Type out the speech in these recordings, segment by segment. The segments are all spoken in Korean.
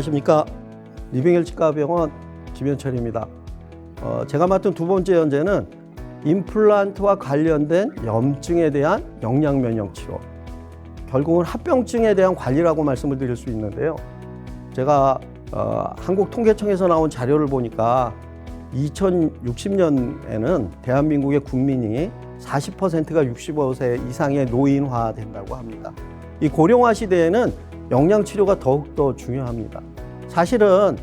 안녕하십니까 리빙헬 치과병원 김현철입니다. 어, 제가 맡은 두 번째 연재는 임플란트와 관련된 염증에 대한 영양 면역 치료. 결국은 합병증에 대한 관리라고 말씀을 드릴 수 있는데요. 제가 어, 한국통계청에서 나온 자료를 보니까 2060년에는 대한민국의 국민이 40%가 65세 이상의 노인화된다고 합니다. 이 고령화 시대에는 영양 치료가 더욱더 중요합니다. 사실은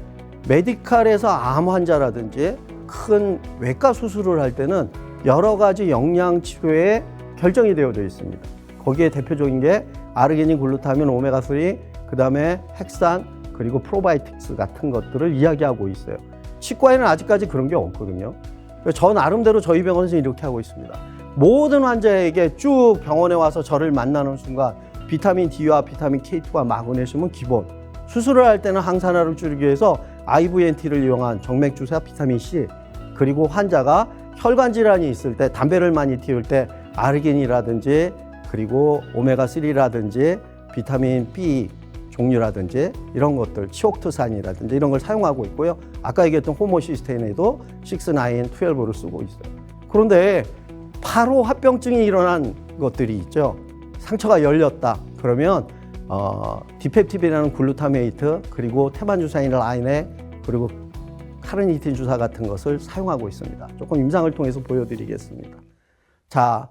메디칼에서 암 환자라든지 큰 외과 수술을 할 때는 여러 가지 영양 치료에 결정이 되어져 있습니다. 거기에 대표적인 게 아르기닌, 글루타민, 오메가3, 그다음에 핵산, 그리고 프로바이오틱스 같은 것들을 이야기하고 있어요. 치과에는 아직까지 그런 게 없거든요. 저 나름대로 저희 병원에서 이렇게 하고 있습니다. 모든 환자에게 쭉 병원에 와서 저를 만나는 순간 비타민 D와 비타민 K2와 마그네슘은 기본. 수술을 할 때는 항산화를 줄이기 위해서 IVNT를 이용한 정맥 주사 비타민 C 그리고 환자가 혈관 질환이 있을 때 담배를 많이 피울 때 아르기닌이라든지 그리고 오메가 3라든지 비타민 B 종류라든지 이런 것들 치옥트산이라든지 이런 걸 사용하고 있고요. 아까 얘기했던 호모시스테인에도 6, 9, 12를 쓰고 있어요. 그런데 바로 합병증이 일어난 것들이 있죠. 상처가 열렸다. 그러면 어, 디펩티빈이라는 글루타메이트 그리고 테반주사인 라인에 그리고 카르니틴 주사 같은 것을 사용하고 있습니다. 조금 임상을 통해서 보여드리겠습니다. 자,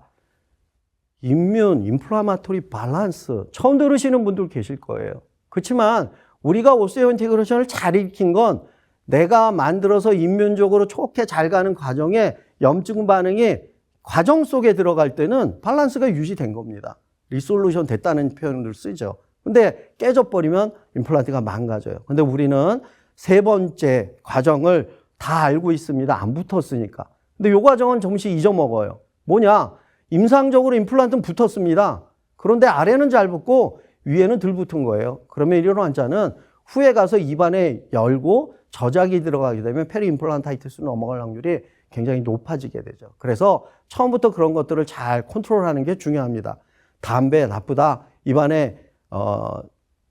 인뮨, 인플라마토리 밸런스 처음 들으시는 분들 계실 거예요. 그렇지만 우리가 오스테오 인테그레이션을 잘 익힌 건 내가 만들어서 인면적으로 좋게 잘 가는 과정에 염증 반응이 과정 속에 들어갈 때는 밸런스가 유지된 겁니다. 리솔루션 됐다는 표현을 쓰죠. 근데 깨져버리면 임플란트가 망가져요. 근데 우리는 세 번째 과정을 다 알고 있습니다. 안 붙었으니까. 근데 요 과정은 잠시 잊어먹어요. 뭐냐? 임상적으로 임플란트는 붙었습니다. 그런데 아래는 잘 붙고 위에는 덜 붙은 거예요. 그러면 이런 환자는 후에 가서 입안에 열고 저작이 들어가게 되면 페리 임플란타이티스로 넘어갈 확률이 굉장히 높아지게 되죠. 그래서 처음부터 그런 것들을 잘 컨트롤하는 게 중요합니다. 담배 나쁘다. 입안에 어,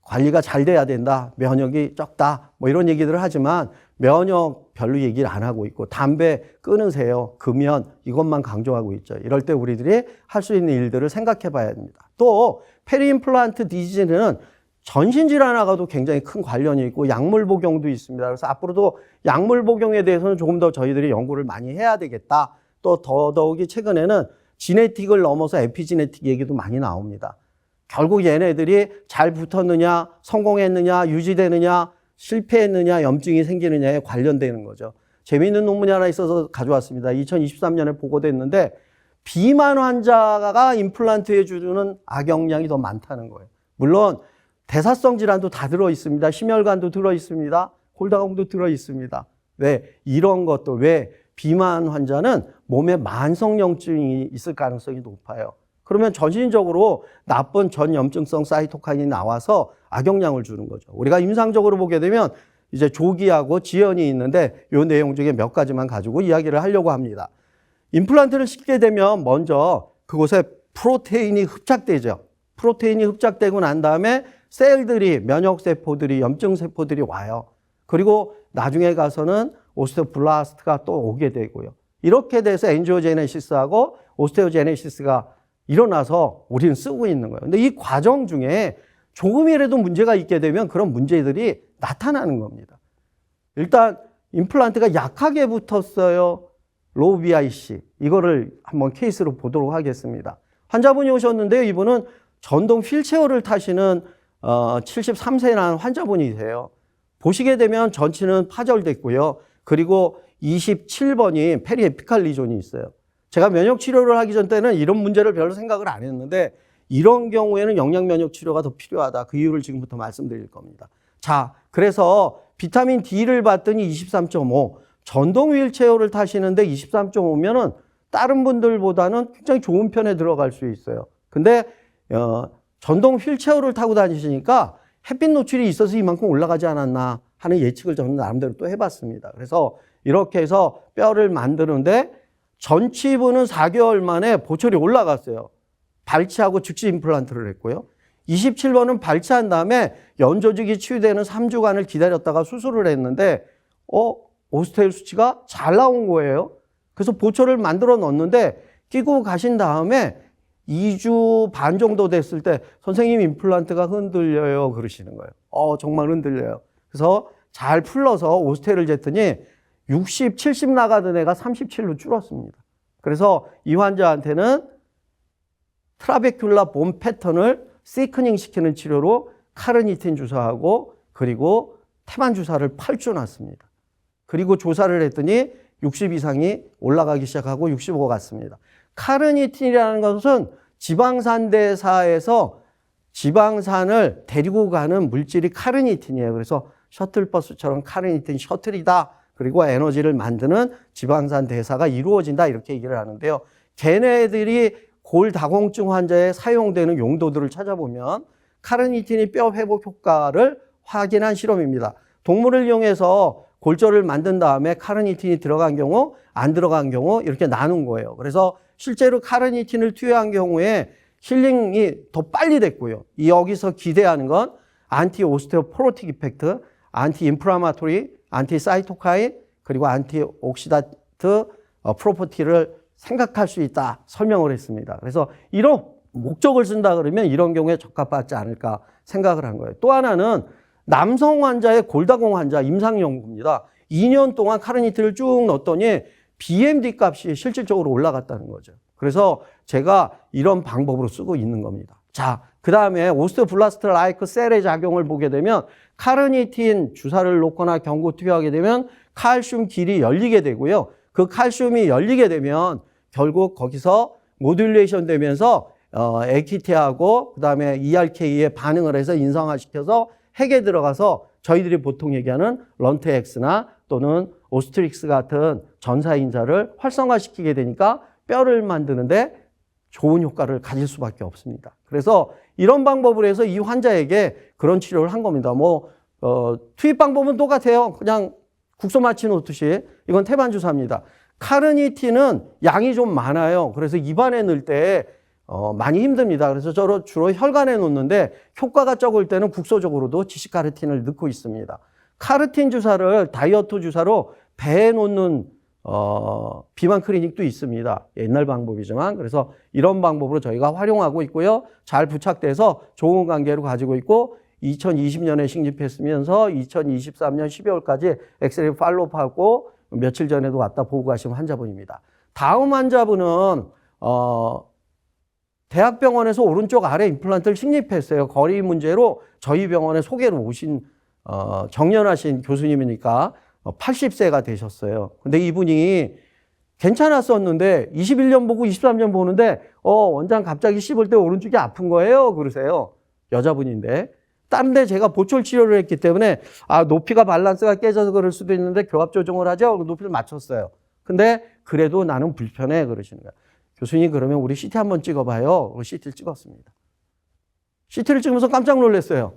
관리가 잘 돼야 된다. 면역이 적다. 뭐 이런 얘기들을 하지만 면역 별로 얘기를 안 하고 있고 담배 끊으세요. 금연 이것만 강조하고 있죠. 이럴 때 우리들이 할 수 있는 일들을 생각해 봐야 됩니다. 또 페리임플란트 디지즈는 전신 질환하고도 굉장히 큰 관련이 있고 약물 복용도 있습니다. 그래서 앞으로도 약물 복용에 대해서는 조금 더 저희들이 연구를 많이 해야 되겠다. 또 더더욱이 최근에는 지네틱을 넘어서 에피지네틱 얘기도 많이 나옵니다. 결국 얘네들이 잘 붙었느냐, 성공했느냐, 유지되느냐, 실패했느냐, 염증이 생기느냐에 관련되는 거죠. 재미있는 논문이 하나 있어서 가져왔습니다. 2023년에 보고됐는데 비만 환자가 임플란트에 주는 악영향이 더 많다는 거예요. 물론 대사성 질환도 다 들어 있습니다. 심혈관도 들어 있습니다. 골다공도 들어 있습니다. 왜 이런 것들 왜 비만 환자는 몸에 만성 염증이 있을 가능성이 높아요. 그러면 전신적으로 나쁜 전염증성 사이토카인이 나와서 악영향을 주는 거죠. 우리가 임상적으로 보게 되면 이제 조기하고 지연이 있는데 이 내용 중에 몇 가지만 가지고 이야기를 하려고 합니다. 임플란트를 싣게 되면 먼저 그곳에 프로테인이 흡착되죠. 프로테인이 흡착되고 난 다음에 셀들이 면역 세포들이 염증 세포들이 와요. 그리고 나중에 가서는 오스테오블라스트가 또 오게 되고요. 이렇게 돼서 엔지오제네시스하고 오스테오제네시스가 일어나서 우리는 쓰고 있는 거예요. 근데 이 과정 중에 조금이라도 문제가 있게 되면 그런 문제들이 나타나는 겁니다. 일단 임플란트가 약하게 붙었어요. 로우 BIC. 이거를 한번 케이스로 보도록 하겠습니다. 환자분이 오셨는데요. 이분은 전동 휠체어를 타시는 어, 73세 난 환자분이세요. 보시게 되면 전치는 파절됐고요. 그리고 27번이 페리에피칼 리존이 있어요. 제가 면역 치료를 하기 전 때는 이런 문제를 별로 생각을 안 했는데 이런 경우에는 영양 면역 치료가 더 필요하다. 그 이유를 지금부터 말씀드릴 겁니다. 자, 그래서 비타민 D를 봤더니 23.5. 전동 휠체어를 타시는데 23.5면은 다른 분들보다는 굉장히 좋은 편에 들어갈 수 있어요. 근데 어, 전동 휠체어를 타고 다니시니까 햇빛 노출이 있어서 이만큼 올라가지 않았나 하는 예측을 저는 나름대로 또 해봤습니다. 그래서 이렇게 해서 뼈를 만드는데 전치부는 4개월 만에 보철이 올라갔어요. 발치하고 즉시 임플란트를 했고요. 27번은 발치한 다음에 연조직이 치유되는 3주간을 기다렸다가 수술을 했는데 어 오스테일 수치가 잘 나온 거예요. 그래서 보초를 만들어 넣었는데 끼고 가신 다음에 2주 반 정도 됐을 때 선생님 임플란트가 흔들려요 그러시는 거예요. 어 정말 흔들려요. 그래서 잘 풀러서 오스테를 쟀더니 60, 70 나가던 애가 37로 줄었습니다. 그래서 이 환자한테는 트라베큘라 본 패턴을 시크닝 시키는 치료로 카르니틴 주사하고 그리고 태반 주사를 8주 놨습니다. 그리고 조사를 했더니 60 이상이 올라가기 시작하고 65가 갔습니다. 카르니틴이라는 것은 지방산대사에서 지방산을 데리고 가는 물질이 카르니틴이에요. 그래서 셔틀버스처럼 카르니틴 셔틀이다. 그리고 에너지를 만드는 지방산 대사가 이루어진다. 이렇게 얘기를 하는데요. 걔네들이 골다공증 환자에 사용되는 용도들을 찾아보면 카르니틴이 뼈 회복 효과를 확인한 실험입니다. 동물을 이용해서 골절을 만든 다음에 카르니틴이 들어간 경우, 안 들어간 경우 이렇게 나눈 거예요. 그래서 실제로 카르니틴을 투여한 경우에 힐링이 더 빨리 됐고요. 이 여기서 기대하는 건 안티 오스테오포로틱 이펙트, 안티 인프라마토리, 안티 사이토카인, 그리고 안티 옥시다트 어, 프로퍼티를 생각할 수 있다 설명을 했습니다. 그래서 이런 목적을 쓴다 그러면 이런 경우에 적합하지 않을까 생각을 한 거예요. 또 하나는 남성 환자의 골다공 환자 임상 연구입니다. 2년 동안 카르니트를 쭉 넣었더니 BMD 값이 실질적으로 올라갔다는 거죠. 그래서 제가 이런 방법으로 쓰고 있는 겁니다. 자, 그 다음에 오스테오블라스트 라이크 셀의 작용을 보게 되면 카르니틴 주사를 놓거나 경구 투여하게 되면 칼슘 길이 열리게 되고요. 그 칼슘이 열리게 되면 결국 거기서 모듈레이션 되면서 어, 에키티하고 그다음에 ERK에 반응을 해서 인상화시켜서 핵에 들어가서 저희들이 보통 얘기하는 런트엑스나 또는 오스트릭스 같은 전사 인자를 활성화시키게 되니까 뼈를 만드는데 좋은 효과를 가질 수밖에 없습니다. 그래서 이런 방법을 해서 이 환자에게 그런 치료를 한 겁니다. 뭐 어, 투입 방법은 똑같아요. 그냥 국소 마취 놓듯이 이건 태반 주사입니다. 카르니틴은 양이 좀 많아요. 그래서 입안에 넣을 때 어, 많이 힘듭니다. 그래서 저로 주로 혈관에 놓는데 효과가 적을 때는 국소적으로도 지시카르틴을 넣고 있습니다. 카르틴 주사를 다이어트 주사로 배에 놓는 어, 비만 클리닉도 있습니다. 옛날 방법이지만 그래서 이런 방법으로 저희가 활용하고 있고요. 잘 부착돼서 좋은 관계로 가지고 있고 2020년에 식립했으면서 2023년 12월까지 엑스레이 팔로우하고 며칠 전에도 왔다 보고 가신 환자분입니다. 다음 환자분은 어, 대학병원에서 오른쪽 아래 임플란트를 식립했어요. 거리 문제로 저희 병원에 소개로 오신 어, 정년하신 교수님이니까 80세가 되셨어요. 근데 이분이 괜찮았었는데 21년 보고 23년 보는데 어 원장 갑자기 씹을 때 오른쪽이 아픈 거예요. 그러세요. 여자분인데 다른 데 제가 보철 치료를 했기 때문에 아 높이가 밸런스가 깨져서 그럴 수도 있는데 교합 조정을 하죠. 높이를 맞췄어요. 근데 그래도 나는 불편해 그러시는 거예요. 교수님 그러면 우리 CT 한번 찍어봐요. CT를 찍었습니다. CT를 찍으면서 깜짝 놀랐어요.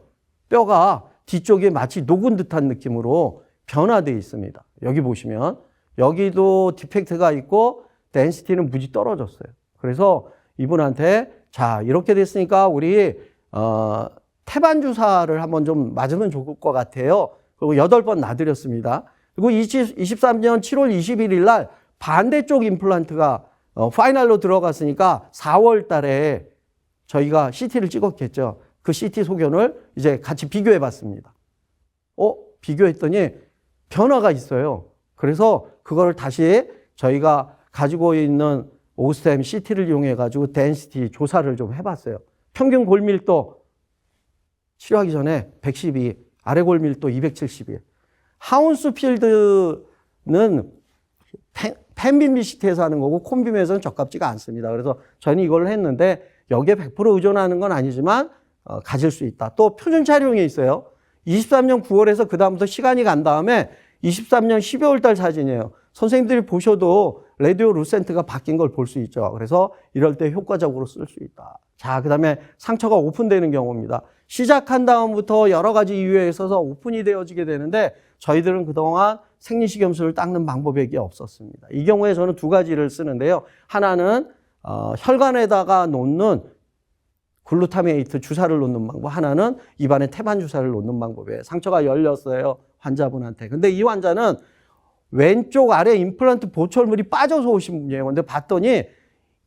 뼈가 뒤쪽에 마치 녹은 듯한 느낌으로 변화되어 있습니다. 여기 보시면 여기도 디펙트가 있고 덴시티는 무지 떨어졌어요. 그래서 이분한테 자 이렇게 됐으니까 우리 어, 태반 주사를 한번 좀 맞으면 좋을 것 같아요. 그리고 여덟 번 놔드렸습니다. 그리고 20, 23년 7월 21일 날 반대쪽 임플란트가 어, 파이널로 들어갔으니까 4월 달에 저희가 CT를 찍었겠죠. 그 CT 소견을 이제 같이 비교해 봤습니다. 어, 비교했더니 변화가 있어요. 그래서 그거를 다시 저희가 가지고 있는 오스템 CT를 이용해 가지고 덴시티 조사를 좀 해봤어요. 평균 골밀도 치료하기 전에 112, 아래 골밀도 271. 하운스 필드는 펜빈비 시트에서 하는 거고 콤빔에서는 적합지가 않습니다. 그래서 저는 이걸 했는데 여기에 100% 의존하는 건 아니지만 어, 가질 수 있다. 또 표준 촬영이 있어요. 23년 9월에서 그다음부터 시간이 간 다음에 23년 12월 달 사진이에요. 선생님들이 보셔도 라디오 루센트가 바뀐 걸 볼 수 있죠. 그래서 이럴 때 효과적으로 쓸 수 있다. 자, 그 다음에 상처가 오픈되는 경우입니다. 시작한 다음부터 여러 가지 이유에 있어서 오픈이 되어지게 되는데 저희들은 그동안 생리식염수를 닦는 방법이 없었습니다. 이 경우에 저는 두 가지를 쓰는데요. 하나는 어, 혈관에다가 놓는 글루타메이트 주사를 놓는 방법, 하나는 입안에 태반 주사를 놓는 방법이에요. 상처가 열렸어요. 환자분한테. 근데 이 환자는 왼쪽 아래 임플란트 보철물이 빠져서 오신 분이에요. 근데 봤더니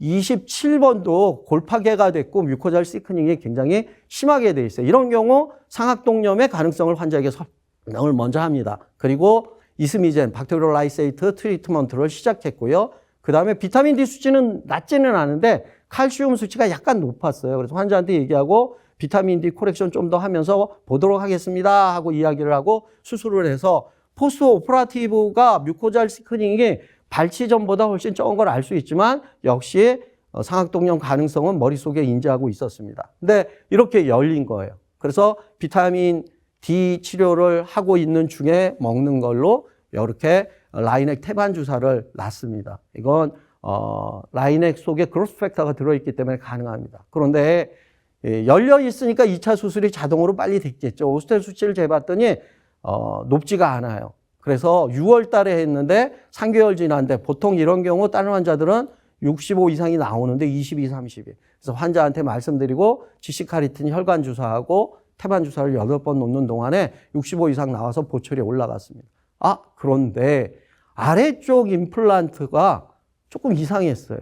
27번도 골파계가 됐고 뮤코잘 시크닝이 굉장히 심하게 돼 있어요. 이런 경우 상악동염의 가능성을 환자에게 설명을 먼저 합니다. 그리고 이스미젠, 박테리올 라이세이트 트리트먼트를 시작했고요. 그 다음에 비타민 D 수치는 낮지는 않은데 칼슘 수치가 약간 높았어요. 그래서 환자한테 얘기하고 비타민 D 코렉션 좀 더 하면서 보도록 하겠습니다 하고 이야기를 하고 수술을 해서 포스트 오퍼라티브가 뮤코잘 시크닝이 발치 전보다 훨씬 적은 걸 알 수 있지만 역시 어, 상악동염 가능성은 머릿속에 인지하고 있었습니다. 근데 이렇게 열린 거예요. 그래서 비타민 D 치료를 하고 있는 중에 먹는 걸로 이렇게 라이넥 태반 주사를 놨습니다. 이건 어, 라이넥 속에 그로스 팩터가 들어있기 때문에 가능합니다. 그런데 예, 열려 있으니까 2차 수술이 자동으로 빨리 됐겠죠. 오스텔 수치를 재봤더니 어, 높지가 않아요. 그래서 6월 달에 했는데 3개월 지났는데 보통 이런 경우 다른 환자들은 65 이상이 나오는데 22, 30이. 그래서 환자한테 말씀드리고 지시카리틴 혈관 주사하고 태반 주사를 8번 놓는 동안에 65 이상 나와서 보철이 올라갔습니다. 아, 그런데 아래쪽 임플란트가 조금 이상했어요.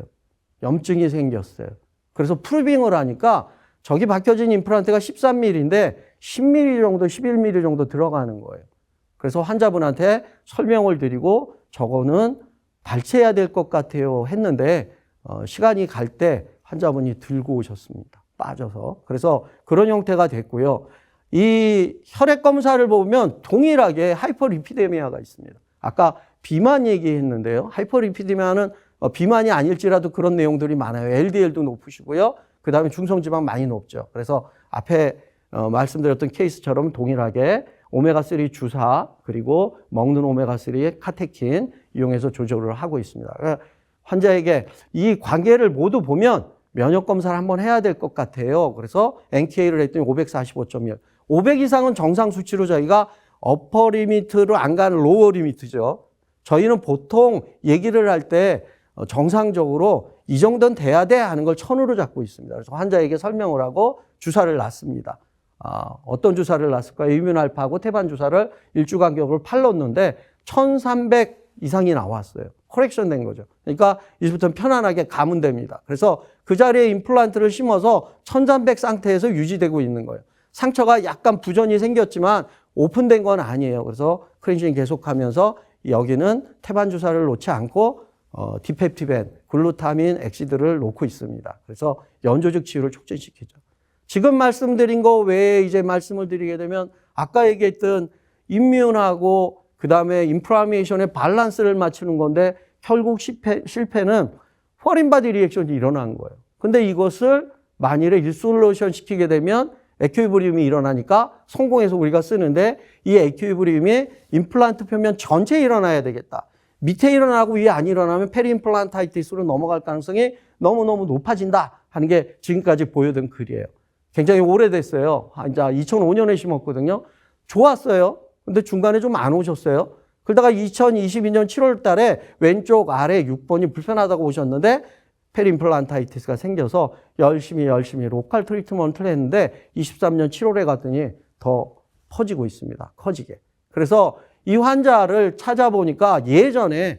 염증이 생겼어요. 그래서 프루빙을 하니까 저기 박혀진 임플란트가 13mm인데 10mm 정도, 11mm 정도 들어가는 거예요. 그래서 환자분한테 설명을 드리고 저거는 발치해야 될 것 같아요 했는데 어, 시간이 갈 때 환자분이 들고 오셨습니다. 빠져서. 그래서 그런 형태가 됐고요. 이 혈액 검사를 보면 동일하게 하이퍼리피데미아가 있습니다. 아까 비만 얘기했는데요. 하이퍼리피데미아는 어, 비만이 아닐지라도 그런 내용들이 많아요. LDL도 높으시고요. 그 다음에 중성지방 많이 높죠. 그래서 앞에 어, 말씀드렸던 케이스처럼 동일하게 오메가3 주사 그리고 먹는 오메가3 카테킨 이용해서 조절을 하고 있습니다. 그러니까 환자에게 이 관계를 모두 보면 면역 검사를 한번 해야 될 것 같아요. 그래서 NK를 했더니 545.1. 500 이상은 정상 수치로 저희가 어퍼 리미트로 안 가는 로어 리미트죠. 저희는 보통 얘기를 할때 어, 정상적으로 이 정도는 돼야 돼 하는 걸 천으로 잡고 있습니다. 그래서 환자에게 설명을 하고 주사를 놨습니다. 아, 어떤 주사를 놨을까요? 이뮤알파하고 태반 주사를 일주 간격으로 팔렀는데 1300 이상이 나왔어요. 커렉션 된 거죠. 그러니까 이제부터 편안하게 가면 됩니다. 그래서 그 자리에 임플란트를 심어서 1300 상태에서 유지되고 있는 거예요. 상처가 약간 부전이 생겼지만 오픈된 건 아니에요. 그래서 크렌징 계속하면서 여기는 태반 주사를 놓지 않고 어, 디펩티벤, 글루타민, 엑시드를 놓고 있습니다. 그래서 연조직 치유를 촉진시키죠. 지금 말씀드린 거 외에 이제 말씀을 드리게 되면 아까 얘기했던 임뮨하고 그 다음에 인프라메이션의 밸런스를 맞추는 건데 결국 실패, 실패는 포린바디 리액션이 일어난 거예요. 근데 이것을 만일에 일솔루션 시키게 되면 에큐이브리움이 일어나니까 성공해서 우리가 쓰는데 이 에큐이브리움이 임플란트 표면 전체에 일어나야 되겠다. 밑에 일어나고 위에 안 일어나면 페리임플란타이티스로 넘어갈 가능성이 너무너무 높아진다 하는 게 지금까지 보여준 글이에요. 굉장히 오래됐어요. 아, 이제 2005년에 심었거든요. 좋았어요. 근데 중간에 좀 안 오셨어요. 그러다가 2022년 7월 달에 왼쪽 아래 6번이 불편하다고 오셨는데 페림플란타이티스가 생겨서 열심히 열심히 로컬 트리트먼트를 했는데 23년 7월에 갔더니 더 퍼지고 있습니다. 커지게. 그래서 이 환자를 찾아보니까 예전에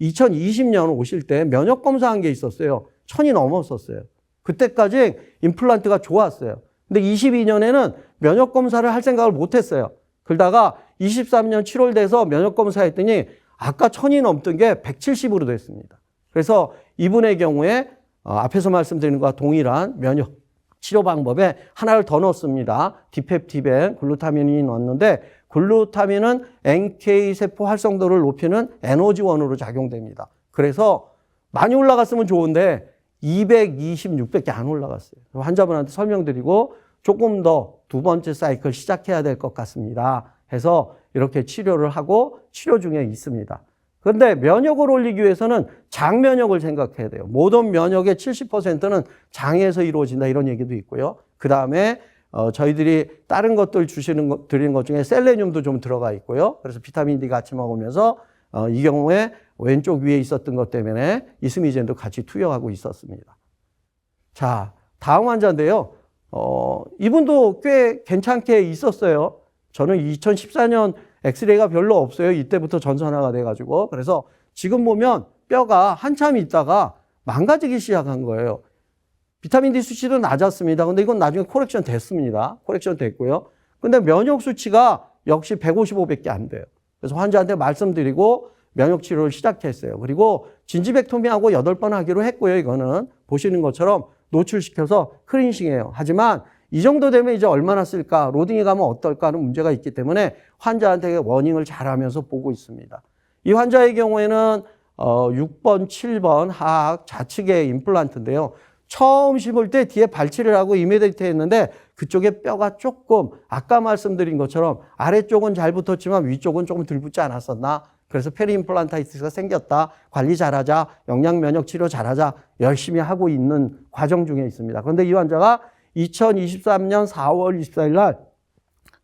2020년 오실 때 면역 검사한 게 있었어요. 천이 넘었었어요. 그때까지 임플란트가 좋았어요. 근데 22년에는 면역 검사를 할 생각을 못 했어요. 그러다가 23년 7월 돼서 면역 검사 했더니 아까 천이 넘던 게 170으로 됐습니다. 그래서 이분의 경우에 어, 앞에서 말씀드린 것과 동일한 면역 치료 방법에 하나를 더 넣습니다. 디펩티벤, 글루타민이 넣었는데 글루타민은 NK 세포 활성도를 높이는 에너지원으로 작용됩니다. 그래서 많이 올라갔으면 좋은데 226밖에 안 올라갔어요. 환자분한테 설명드리고 조금 더 두 번째 사이클 시작해야 될 것 같습니다. 해서 이렇게 치료를 하고 치료 중에 있습니다. 그런데 면역을 올리기 위해서는 장면역을 생각해야 돼요. 모든 면역의 70%는 장에서 이루어진다 이런 얘기도 있고요. 그 다음에 어, 저희들이 다른 것들 주시는 것, 드리는 것 중에 셀레늄도 좀 들어가 있고요. 그래서 비타민 D 같이 먹으면서 어, 이 경우에 왼쪽 위에 있었던 것 때문에 이스미젠도 같이 투여하고 있었습니다. 자, 다음 환자인데요. 어, 이분도 꽤 괜찮게 있었어요. 저는 2014년 엑스레이가 별로 없어요. 이때부터 전선화가 돼가지고. 그래서 지금 보면 뼈가 한참 있다가 망가지기 시작한 거예요. 비타민 D 수치도 낮았습니다. 근데 이건 나중에 코렉션 됐습니다. 코렉션 됐고요. 근데 면역 수치가 역시 155밖에 안 돼요. 그래서 환자한테 말씀드리고 면역 치료를 시작했어요. 그리고 진지백토미하고 8번 하기로 했고요. 이거는 보시는 것처럼 노출시켜서 클린싱해요. 하지만 이 정도 되면 이제 얼마나 쓸까? 로딩에 가면 어떨까 하는 문제가 있기 때문에 환자한테 워닝을 잘 하면서 보고 있습니다. 이 환자의 경우에는 어 6번, 7번 하악 좌측의 임플란트인데요. 처음 심을 때 뒤에 발치를 하고 이메데이트 했는데 그쪽에 뼈가 조금 아까 말씀드린 것처럼 아래쪽은 잘 붙었지만 위쪽은 조금 덜 붙지 않았었나? 그래서 페리 임플란타이티스가 생겼다. 관리 잘하자. 영양 면역 치료 잘하자. 열심히 하고 있는 과정 중에 있습니다. 그런데 이 환자가 2023년 4월 24일 날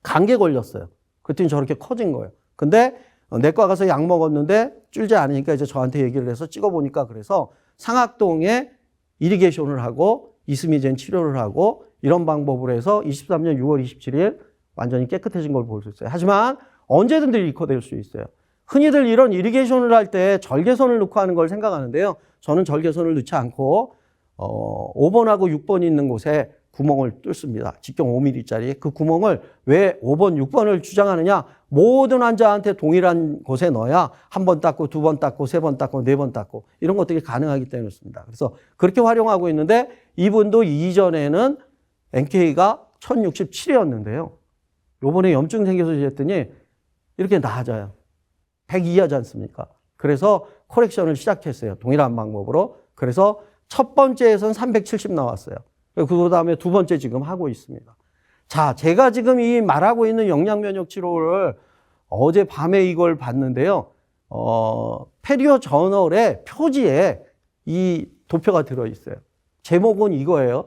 감기에 걸렸어요. 그랬더니 저렇게 커진 거예요. 근데 어, 내과 가서 약 먹었는데 줄지 않으니까 이제 저한테 얘기를 해서 찍어보니까 그래서 상악동에 이리게이션을 하고 이스미젠 치료를 하고 이런 방법으로 해서 23년 6월 27일 완전히 깨끗해진 걸 볼 수 있어요. 하지만 언제든 리커될 수 있어요. 흔히들 이런 이리게이션을 할 때 절개선을 넣고 하는 걸 생각하는데요. 저는 절개선을 넣지 않고 어, 5번하고 6번 있는 곳에 구멍을 뚫습니다. 직경 5mm짜리. 그 구멍을 왜 5번, 6번을 주장하느냐? 모든 환자한테 동일한 곳에 넣어야 한 번 닦고, 두 번 닦고, 세 번 닦고, 네 번 닦고, 이런 것들이 가능하기 때문이었습니다. 그래서 그렇게 활용하고 있는데 이분도 이전에는 NK가 1067이었는데요. 요번에 염증 생겨서 했더니 이렇게 나아져요. 100 이하지 않습니까? 그래서 코렉션을 시작했어요. 동일한 방법으로. 그래서 첫 번째에선 370 나왔어요. 그 다음에 두 번째 지금 하고 있습니다. 자, 제가 지금 이 말하고 있는 영양 면역 치료를 어제 밤에 이걸 봤는데요. 어, 페리오 저널의 표지에 이 도표가 들어 있어요. 제목은 이거예요.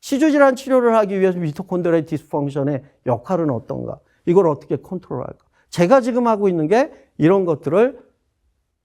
시주질환 치료를 하기 위해서 미토콘드리아 디스펑션의 역할은 어떤가? 이걸 어떻게 컨트롤할까? 제가 지금 하고 있는 게 이런 것들을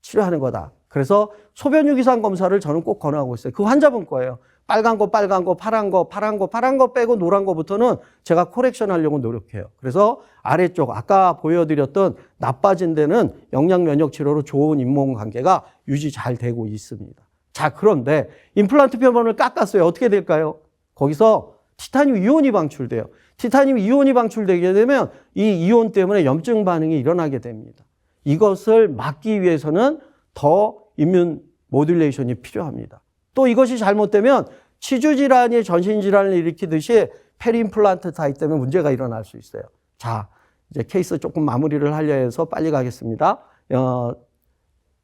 치료하는 거다. 그래서 소변 유기산 검사를 저는 꼭 권하고 있어요. 그 환자분 거예요. 빨간 거, 빨간 거, 파란 거, 파란 거, 파란 거 빼고 노란 거부터는 제가 코렉션 하려고 노력해요. 그래서 아래쪽, 아까 보여드렸던 나빠진 데는 영양 면역 치료로 좋은 잇몸 관계가 유지 잘 되고 있습니다. 자, 그런데 임플란트 표면을 깎았어요. 어떻게 될까요? 거기서 티타늄 이온이 방출돼요. 티타늄 이온이 방출되게 되면 이 이온 때문에 염증 반응이 일어나게 됩니다. 이것을 막기 위해서는 더 이뮨 모듈레이션이 필요합니다. 또 이것이 잘못되면 치주 질환이 전신 질환을 일으키듯이 페리임플란트 타입 때문에 문제가 일어날 수 있어요. 자, 이제 케이스 조금 마무리를 하려 해서 빨리 가겠습니다. 어,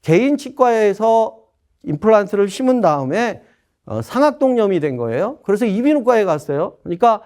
개인 치과에서 임플란트를 심은 다음에 어, 상악동염이 된 거예요. 그래서 이비인후과에 갔어요. 그러니까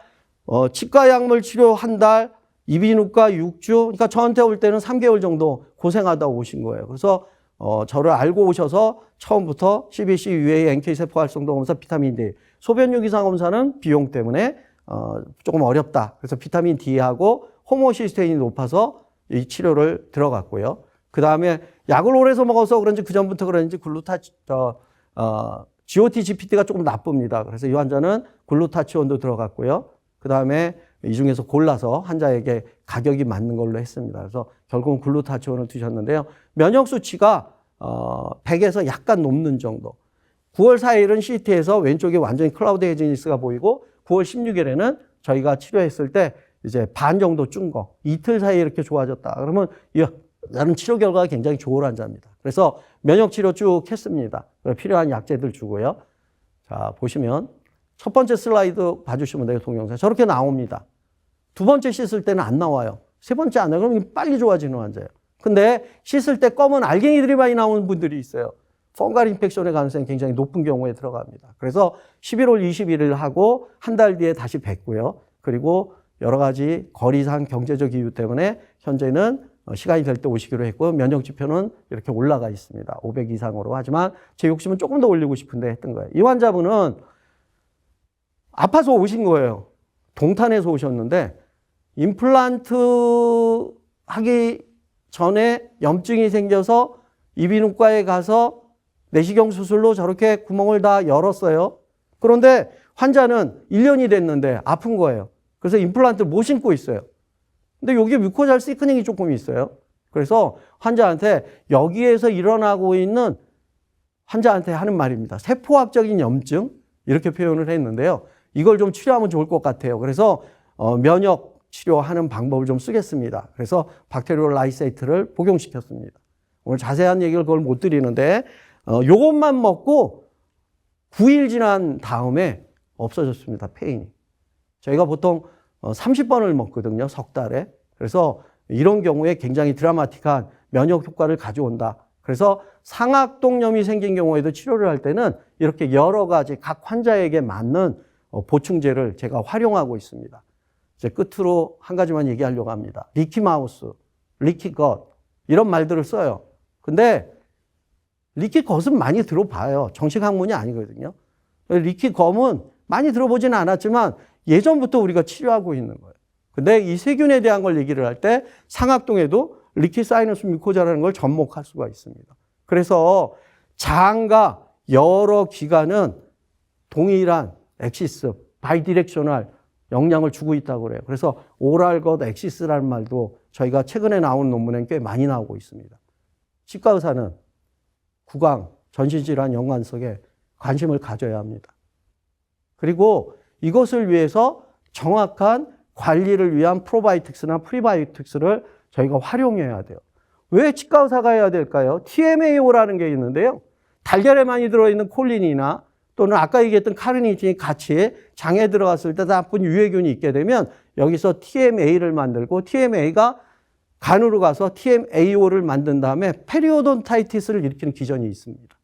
어, 치과 약물 치료 한 달, 이비인후과 6주, 그러니까 저한테 올 때는 3개월 정도 고생하다 오신 거예요. 그래서 어, 저를 알고 오셔서 처음부터 CBC, UA, NK 세포 활성도 검사, 비타민 D, 소변 유기상 검사는 비용 때문에 어, 조금 어렵다. 그래서 비타민 D하고 호모시스테인이 높아서 이 치료를 들어갔고요. 그 다음에 약을 오래서 먹어서 그런지 그 전부터 그런지 글루타 저, 어, GOT, GPT가 조금 나쁩니다. 그래서 이 환자는 글루타치온도 들어갔고요. 그 다음에 이 중에서 골라서 환자에게 가격이 맞는 걸로 했습니다. 그래서 결국은 글루타치온을 드셨는데요. 면역 수치가 어, 100에서 약간 높는 정도. 9월 4일은 CT에서 왼쪽에 완전히 클라우드 헤지니스가 보이고 9월 16일에는 저희가 치료했을 때 이제 반 정도 준 거. 이틀 사이에 이렇게 좋아졌다. 그러면 이 나는 치료 결과가 굉장히 좋은 환자입니다. 그래서 면역 치료 쭉 했습니다. 필요한 약제들 주고요. 자, 보시면 첫 번째 슬라이드 봐주시면 돼요, 동영상. 저렇게 나옵니다. 두 번째 씻을 때는 안 나와요. 세 번째 안 나와요. 그럼 빨리 좋아지는 환자예요. 근데 씻을 때 검은 알갱이들이 많이 나오는 분들이 있어요. 펑갈 인펙션의 가능성이 굉장히 높은 경우에 들어갑니다. 그래서 11월 21일 하고 한 달 뒤에 다시 뵙고요. 그리고 여러 가지 거리상 경제적 이유 때문에 현재는 어, 시간이 될 때 오시기로 했고 면역 지표는 이렇게 올라가 있습니다. 500 이상으로. 하지만 제 욕심은 조금 더 올리고 싶은데 했던 거예요. 이 환자분은 아파서 오신 거예요. 동탄에서 오셨는데 임플란트 하기 전에 염증이 생겨서 이비인후과에 가서 내시경 수술로 저렇게 구멍을 다 열었어요. 그런데 환자는 1년이 됐는데 아픈 거예요. 그래서 임플란트를 못 신고 있어요. 근데 여기 뮤코잘 시크닝이 조금 있어요. 그래서 환자한테 여기에서 일어나고 있는 환자한테 하는 말입니다. 세포학적인 염증 이렇게 표현을 했는데요. 이걸 좀 치료하면 좋을 것 같아요. 그래서 어, 면역 치료하는 방법을 좀 쓰겠습니다. 그래서 박테리오 라이세이트를 복용시켰습니다. 오늘 자세한 얘기를 그걸 못 드리는데 어, 요것만 먹고 9일 지난 다음에 없어졌습니다. 페인이. 저희가 보통 어, 30번을 먹거든요. 석 달에. 그래서 이런 경우에 굉장히 드라마틱한 면역 효과를 가져온다. 그래서 상악동염이 생긴 경우에도 치료를 할 때는 이렇게 여러 가지 각 환자에게 맞는 어, 보충제를 제가 활용하고 있습니다. 이제 끝으로 한 가지만 얘기하려고 합니다. 리키 마우스, 리키 것 이런 말들을 써요. 근데 리키 것은 많이 들어봐요. 정식 학문이 아니거든요. 리키 검은 많이 들어보지는 않았지만 예전부터 우리가 치료하고 있는 거예요. 근데 이 세균에 대한 걸 얘기를 할 때 상악동에도 리키 사이너스 뮤코자라는 걸 접목할 수가 있습니다. 그래서 장과 여러 기관은 동일한 엑시스, 바이디렉셔널 영향을 주고 있다고 그래요. 그래서 오랄 것 엑시스라는 말도 저희가 최근에 나온 논문엔 꽤 많이 나오고 있습니다. 치과 의사는 구강, 전신질환 연관성에 관심을 가져야 합니다. 그리고 이것을 위해서 정확한 관리를 위한 프로바이오틱스나 프리바이오틱스를 저희가 활용해야 돼요. 왜 치과 의사가 해야 될까요? TMAO라는 게 있는데요. 달걀에 많이 들어있는 콜린이나 또는 아까 얘기했던 카르니틴이 같이 장에 들어갔을 때 나쁜 유해균이 있게 되면 여기서 TMA를 만들고 TMA가 간으로 가서 TMAO를 만든 다음에 페리오돈타이티스를 일으키는 기전이 있습니다.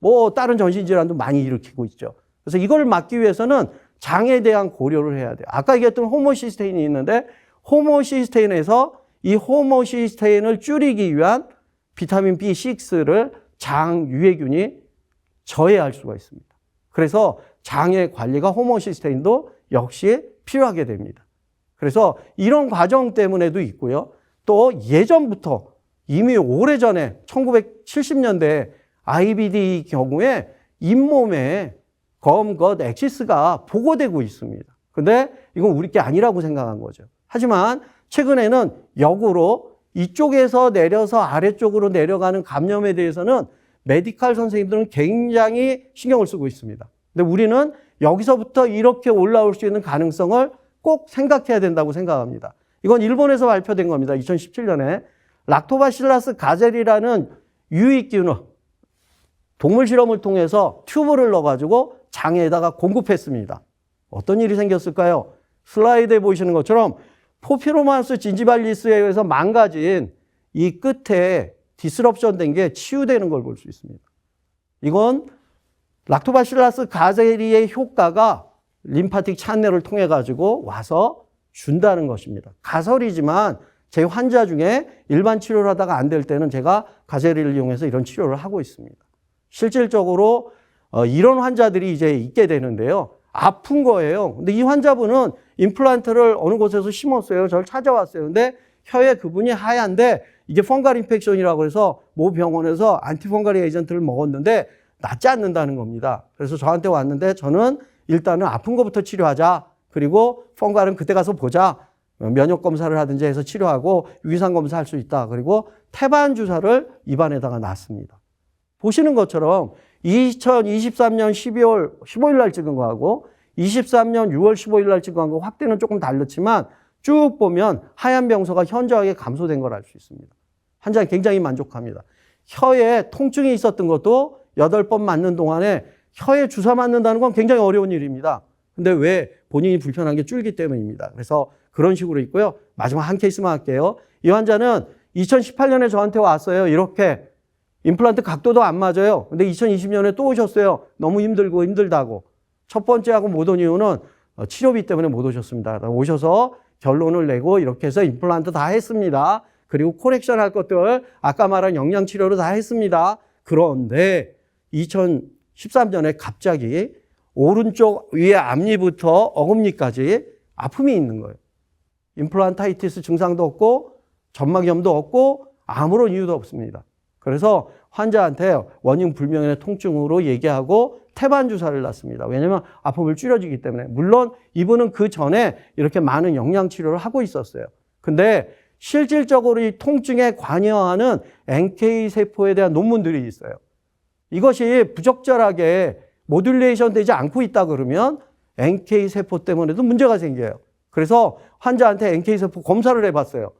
뭐 다른 전신질환도 많이 일으키고 있죠. 그래서 이걸 막기 위해서는 장에 대한 고려를 해야 돼요. 아까 얘기했던 호모시스테인이 있는데 호모시스테인에서 이 호모시스테인을 줄이기 위한 비타민 B6를 장 유해균이 저해할 수가 있습니다. 그래서 장의 관리가 호모시스테인도 역시 필요하게 됩니다. 그래서 이런 과정 때문에도 있고요. 또 예전부터 이미 오래전에 1970년대 IBD 경우에 잇몸에 검, 것, 엑시스가 보고되고 있습니다. 근데 이건 우리 게 아니라고 생각한 거죠. 하지만 최근에는 역으로 이쪽에서 내려서 아래쪽으로 내려가는 감염에 대해서는 메디칼 선생님들은 굉장히 신경을 쓰고 있습니다. 근데 우리는 여기서부터 이렇게 올라올 수 있는 가능성을 꼭 생각해야 된다고 생각합니다. 이건 일본에서 발표된 겁니다. 2017년에 락토바실라스 가젤이라는 유익균을 동물 실험을 통해서 튜브를 넣어가지고 장에다가 공급했습니다. 어떤 일이 생겼을까요? 슬라이드에 보이시는 것처럼 포피로마스 진지발리스에 의해서 망가진 이 끝에 디스럽션 된 게 치유되는 걸 볼 수 있습니다. 이건 락토바실라스 가제리의 효과가 림파틱 찬넬을 통해 가지고 와서 준다는 것입니다. 가설이지만 제 환자 중에 일반 치료를 하다가 안 될 때는 제가 가제리를 이용해서 이런 치료를 하고 있습니다. 실질적으로 어, 이런 환자들이 이제 있게 되는데요. 아픈 거예요. 근데 이 환자분은 임플란트를 어느 곳에서 심었어요. 저를 찾아왔어요. 근데 혀에 그분이 하얀데 이게 펑갈 인펙션이라고 해서 모 병원에서 안티펑갈 에이전트를 먹었는데 낫지 않는다는 겁니다. 그래서 저한테 왔는데 저는 일단은 아픈 것부터 치료하자. 그리고 펑갈은 그때 가서 보자. 면역 검사를 하든지 해서 치료하고 위산 검사할 수 있다. 그리고 태반 주사를 입안에다가 놨습니다. 보시는 것처럼 2023년 12월 15일 날 찍은 거하고 23년 6월 15일 날 찍은 거하고 확대는 조금 다르지만 쭉 보면 하얀 병소가 현저하게 감소된 걸 알 수 있습니다. 환자는 굉장히 만족합니다. 혀에 통증이 있었던 것도 8번 맞는 동안에 혀에 주사 맞는다는 건 굉장히 어려운 일입니다. 근데 왜 본인이 불편한 게 줄기 때문입니다. 그래서 그런 식으로 있고요. 마지막 한 케이스만 할게요. 이 환자는 2018년에 저한테 왔어요. 이렇게 임플란트 각도도 안 맞아요. 근데 2020년에 또 오셨어요. 너무 힘들고 힘들다고. 첫 번째 하고 못 온 이유는 어, 치료비 때문에 못 오셨습니다. 오셔서 결론을 내고 이렇게 해서 임플란트 다 했습니다. 그리고 코렉션 할 것들 아까 말한 영양 치료를 다 했습니다. 그런데 2013년에 갑자기 오른쪽 위에 앞니부터 어금니까지 아픔이 있는 거예요. 임플란타이티스 증상도 없고 점막염도 없고 아무런 이유도 없습니다. 그래서 환자한테 원인 불명의 통증으로 얘기하고 태반 주사를 놨습니다. 왜냐하면 아픔을 줄여주기 때문에. 물론 이분은 그 전에 이렇게 많은 영양 치료를 하고 있었어요. 근데 실질적으로 이 통증에 관여하는 NK 세포에 대한 논문들이 있어요. 이것이 부적절하게 모듈레이션 되지 않고 있다 그러면 NK 세포 때문에도 문제가 생겨요. 그래서 환자한테 NK 세포 검사를 해봤어요.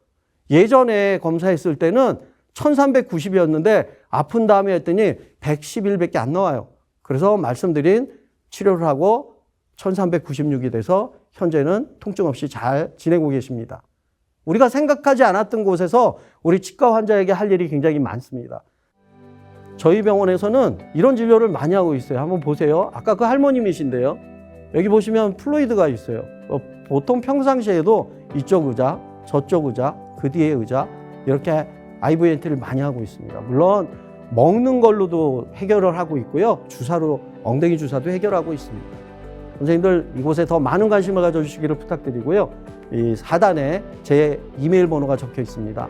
예전에 검사했을 때는 1390이었는데 아픈 다음에 했더니 111밖에 안 나와요. 그래서 말씀드린 치료를 하고 1396이 돼서 현재는 통증 없이 잘 지내고 계십니다. 우리가 생각하지 않았던 곳에서 우리 치과 환자에게 할 일이 굉장히 많습니다. 저희 병원에서는 이런 진료를 많이 하고 있어요. 한번 보세요. 아까 그 할머님이신데요. 여기 보시면 플로이드가 있어요. 어, 보통 평상시에도 이쪽 의자, 저쪽 의자, 그 뒤에 의자 이렇게 IVNT를 많이 하고 있습니다. 물론 먹는 걸로도 해결을 하고 있고요. 주사로 엉덩이 주사도 해결하고 있습니다. 선생님들 이곳에 더 많은 관심을 가져주시기를 부탁드리고요. 이 사단에 제 이메일 번호가 적혀 있습니다.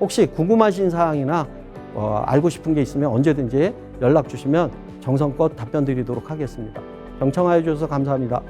혹시 궁금하신 사항이나 어, 알고 싶은 게 있으면 언제든지 연락 주시면 정성껏 답변 드리도록 하겠습니다. 경청하여 주셔서 감사합니다.